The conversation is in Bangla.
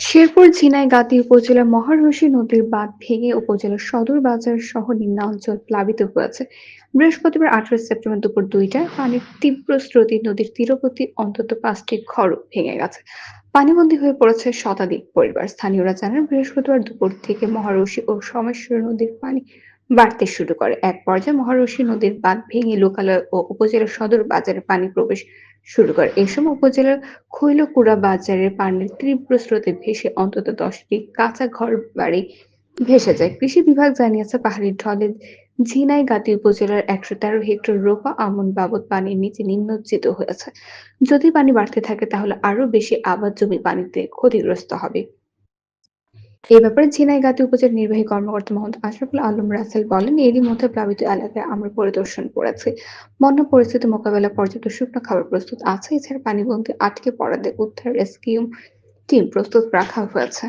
শেরপুর ঝিনাইগাতি উপজেলার মহারশী নদীর বাঁধ ভেঙে উপজেলার সদর বাজার সহ নিম্নাঞ্চল প্লাবিত হয়েছে। বৃহস্পতিবার আঠারো সেপ্টেম্বর দুপুর দুইটায় পানির তীব্র স্রোতে নদীর তীরবর্তী অন্তত পাঁচটি ঘর ভেঙে গেছে। পানিবন্দী হয়ে পড়েছে শতাধিক পরিবার। স্থানীয়রা জানান, বৃহস্পতিবার দুপুর থেকে মহারশী ও সমেশ্বর নদীর পানি বাড়তে শুরু করে। এক পর্যায়ে মহারশী নদীর বাঁধ ভেঙে লোকালয় ও উপজেলার সদর বাজারে পানি প্রবেশ শুরু করে। এ সময় উপজেলার খৈলকুড়া বাজারের পানির তীব্র স্রোতে ভেসে অন্তত দশটি কাঁচা ঘর বাড়ি ভেসে যায়। কৃষি বিভাগ জানিয়েছে, পাহাড়ি ঢলে ঝিনাইগাতী উপজেলার একশো তেরো হেক্টর রোপা আমন বাবদ পানির নিচে নিমজ্জিত হয়েছে। যদি পানি বাড়তে থাকে, তাহলে আরও বেশি আবাদ জমি পানিতে ক্ষতিগ্রস্ত হবে। এ ব্যাপারে ঝিনাইগাতি উপজেলার নির্বাহী কর্মকর্তা মোহাম্মদ আশরাফুল আলম রাসেল বলেন, এরই মধ্যে প্লাবিত এলাকায় আমরা পরিদর্শন করেছি বন্য পরিস্থিতি মোকাবেলা পর্যাপ্ত শুকনো খাবার প্রস্তুত আছে। এছাড়া পানিবন্দী আটকে পড়াদের উদ্ধার রেস্কিউ টিম প্রস্তুত রাখা হয়েছে।